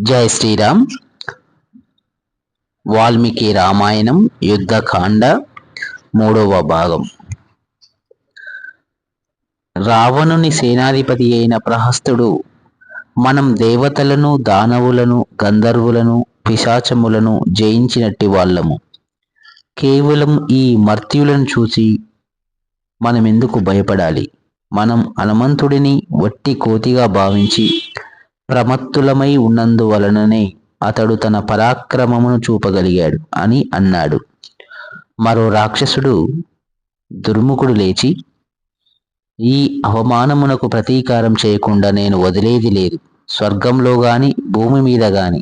జై శ్రీరామ్. వాల్మీకి రామాయణం యుద్ధకాండ మూడవ భాగం. రావణుని సేనాధిపతి అయిన ప్రహస్తుడు మనం దేవతలను దానవులను గంధర్వులను పిశాచములను జయించినట్టి వాళ్ళము. కేవలం ఈ మర్త్యులను చూసి మనం ఎందుకు భయపడాలి? మనం హనుమంతుడిని వట్టి కోతిగా భావించి ప్రమత్తులమై ఉన్నందువలననే అతడు తన పరాక్రమమును చూపగలిగాడు అని అన్నాడు. మరో రాక్షసుడు దుర్ముఖుడు లేచి ఈ అవమానమునకు ప్రతీకారం చేయకుండా నేను వదిలేది లేదు. స్వర్గంలో గాని భూమి మీద గాని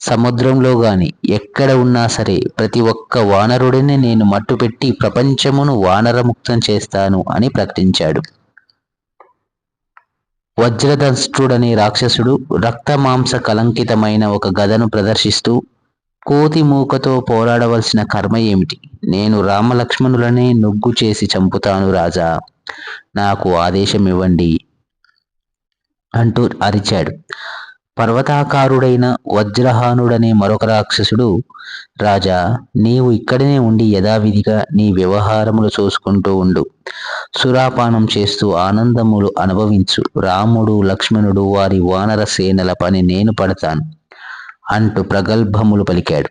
సముద్రంలో గాని ఎక్కడ ఉన్నా సరే ప్రతి ఒక్క వానరుడిని నేను మట్టుపెట్టి ప్రపంచమును వానరముక్తం చేస్తాను అని ప్రకటించాడు. వజ్రదంష్ట్రుడనే రాక్షసుడు రక్తమాంస కలంకితమైన ఒక గదను ప్రదర్శిస్తూ కోతి మూకతో పోరాడవలసిన కర్మ ఏమిటి? నేను రామలక్ష్మణులనే నుగ్గు చేసి చంపుతాను రాజా. నాకు ఆదేశం ఇవ్వండి అంటూ అరిచాడు. పర్వతాకారుడైన వజ్రహానుడనే మరొక రాక్షసుడు. రాజా నీవు ఇక్కడనే ఉండి యథావిధిగా నీ వ్యవహారములు చూసుకుంటూ ఉండు. సురాపానం చేస్తూ ఆనందములు అనుభవించు. రాముడు లక్ష్మణుడు వారి వానర సేనల పని నేను పడతాను అంటూ ప్రగల్భములు పలికాడు.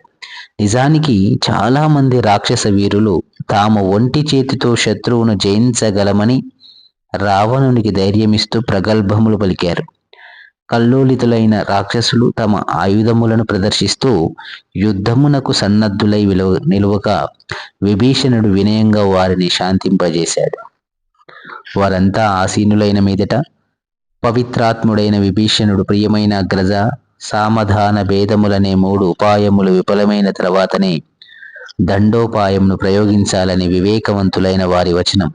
నిజానికి చాలామంది రాక్షస వీరులు తాము ఒంటి చేతితో శత్రువును జయించగలమని రావణునికి ధైర్యమిస్తూ ప్రగల్భములు పలికారు. కల్లోలితులైన రాక్షసులు తమ ఆయుధములను ప్రదర్శిస్తూ యుద్ధమునకు సన్నద్ధులై విలువ నిలువక విభీషణుడు వినయంగా వారిని శాంతింపజేశాడు. వారంతా ఆసీనులైన మీదట పవిత్రాత్ముడైన విభీషణుడు ప్రియమైన అగ్రజ సామధాన భేదములనే మూడు ఉపాయములు విఫలమైన తర్వాతనే దండోపాయమును ప్రయోగించాలని వివేకవంతులైన వారి వచనం.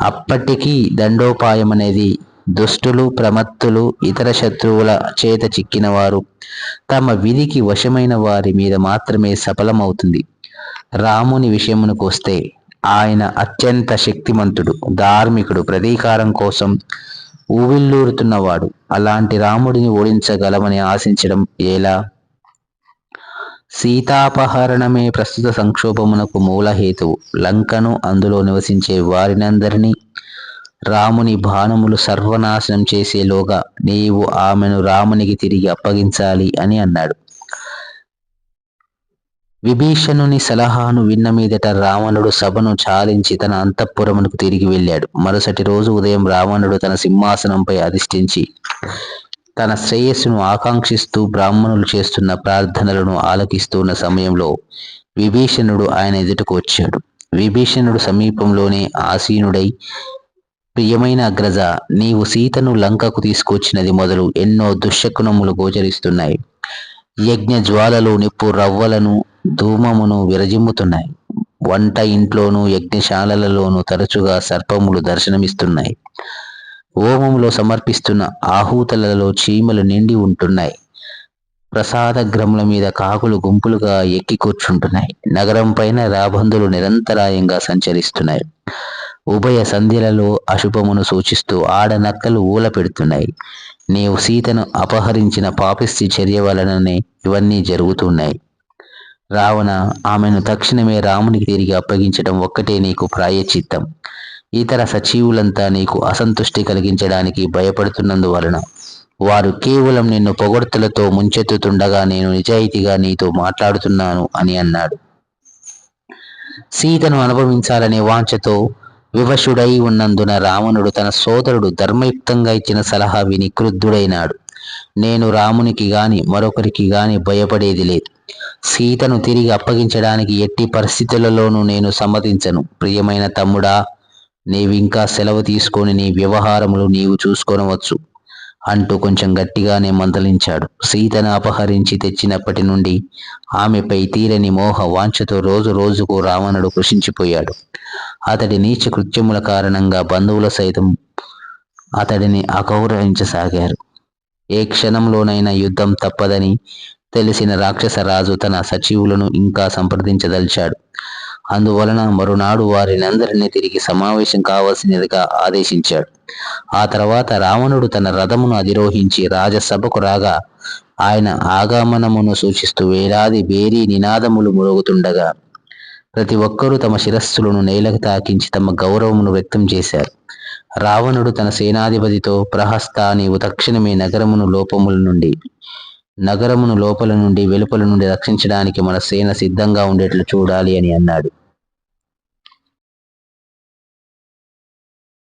అప్పటికీ దండోపాయం అనేది దుష్టులు ప్రమత్తులు ఇతర శత్రువుల చేత చిక్కినవారు తమ విధికి వశమైన వారి మీద మాత్రమే సఫలమవుతుంది. రాముని విషయమునకు వస్తే ఆయన అత్యంత శక్తిమంతుడు ధార్మికుడు ప్రతీకారం కోసం ఊవిల్లూరుతున్నవాడు అలాంటి రాముడిని ఓడించగలమని ఆశించడం ఎలా? సీతాపహరణమే ప్రస్తుత సంక్షోభమునకు మూలహేతువు. లంకను అందులో నివసించే వారినందరినీ రాముని బాణములు సర్వనాశనం చేసేలోగా నీవు ఆమెను రామునికి తిరిగి అప్పగించాలి అని అన్నాడు. విభీషణుని సలహాను విన్న మీదట రావణుడు సభను చాలించి తన అంతఃపురమునకు తిరిగి వెళ్ళాడు. మరుసటి రోజు ఉదయం రావణుడు తన సింహాసనంపై అధిష్ఠించి తన శ్రేయస్సును ఆకాంక్షిస్తూ బ్రాహ్మణులు చేస్తున్న ప్రార్థనలను ఆలకిస్తున్న సమయంలో విభీషణుడు ఆయన ఎదుటకు వచ్చాడు. విభీషణుడు సమీపంలోనే ఆసీనుడై ప్రియమైన అగ్రజ నీవు సీతను లంకకు తీసుకొచ్చినది మొదలు ఎన్నో దుశ్శకునములు గోచరిస్తున్నాయి. యజ్ఞ జ్వాలలు నిప్పు రవ్వలను ధూమమును విరజిమ్ముతున్నాయి. వంట ఇంట్లోనూ యజ్ఞశాలలలోనూ తరచుగా సర్పములు దర్శనమిస్తున్నాయి. హోమంలో సమర్పిస్తున్న ఆహూతలలో చీమలు నిండి ఉంటున్నాయి. ప్రసాద గ్రముల మీద కాకులు గుంపులుగా ఎక్కి కూర్చుంటున్నాయి. నగరం పైన రాబందులు నిరంతరాయంగా సంచరిస్తున్నాయి. ఉభయ సంధ్యలలో అశుభమును సూచిస్తూ ఆడనక్కలు ఊల పెడుతున్నాయి. నీవు సీతను అపహరించిన పాపిస్తి చర్య వలననే ఇవన్నీ జరుగుతున్నాయి. రావణ ఆమెను తక్షణమే రామునికి తిరిగి అప్పగించడం ఒక్కటే నీకు ప్రాయచిత్తం ఇతర సచివులంతా నీకు అసంతుష్టి కలిగించడానికి భయపడుతున్నందువలన వారు కేవలం నిన్ను పొగడ్తలతో ముంచెత్తుతుండగా నేను నిజాయితీగా నీతో మాట్లాడుతున్నాను అని అన్నాడు. సీతను అనుభవించాలనే వాంఛతో వివశుడై ఉన్నందున రావణుడు తన సోదరుడు ధర్మయుక్తంగా ఇచ్చిన సలహా విని క్రుద్ధుడైనాడు. నేను రామునికి గాని మరొకరికి గాని భయపడేది లేదు. సీతను తిరిగి అప్పగించడానికి ఎట్టి పరిస్థితులలోనూ నేను సమ్మతించను. ప్రియమైన తమ్ముడా నీవింకా సెలవు తీసుకొని నీ వ్యవహారములు నీవు చూసుకొనవచ్చు. అంటూ కొంచెం గట్టిగానే మందలించాడు. సీతను అపహరించి తెచ్చినప్పటి నుండి ఆమెపై తీరని మోహ వాంఛతో రోజు రోజుకు రావణుడు కృషించిపోయాడు. అతడి నీచ కృత్యముల కారణంగా బంధువుల సైతం అతడిని అగౌరవించసాగారు ఏ క్షణంలోనైనా యుద్ధం తప్పదని తెలిసిన రాక్షస రాజు తన సచివులను ఇంకా సంప్రదించదలిచాడు. అందువలన మరునాడు వారినందరినీ తిరిగి సమావేశం కావలసినదిగా ఆదేశించాడు. ఆ తర్వాత రావణుడు తన రథమును అధిరోహించి రాజసభకు రాగా ఆయన ఆగమనమును సూచిస్తూ వేలాది వేరీ నినాదములు మురుగుతుండగా ప్రతి ఒక్కరూ తమ శిరస్సులను నేలకు తాకించి తమ గౌరవమును వ్యక్తం చేశారు. రావణుడు తన సేనాధిపతితో ప్రహస్త నీవు తక్షణమే నగరమును లోపముల నుండి నగరమును లోపల నుండి వెలుపల నుండి రక్షించడానికి మన సేన సిద్ధంగా ఉండేట్లు చూడాలి అని అన్నాడు.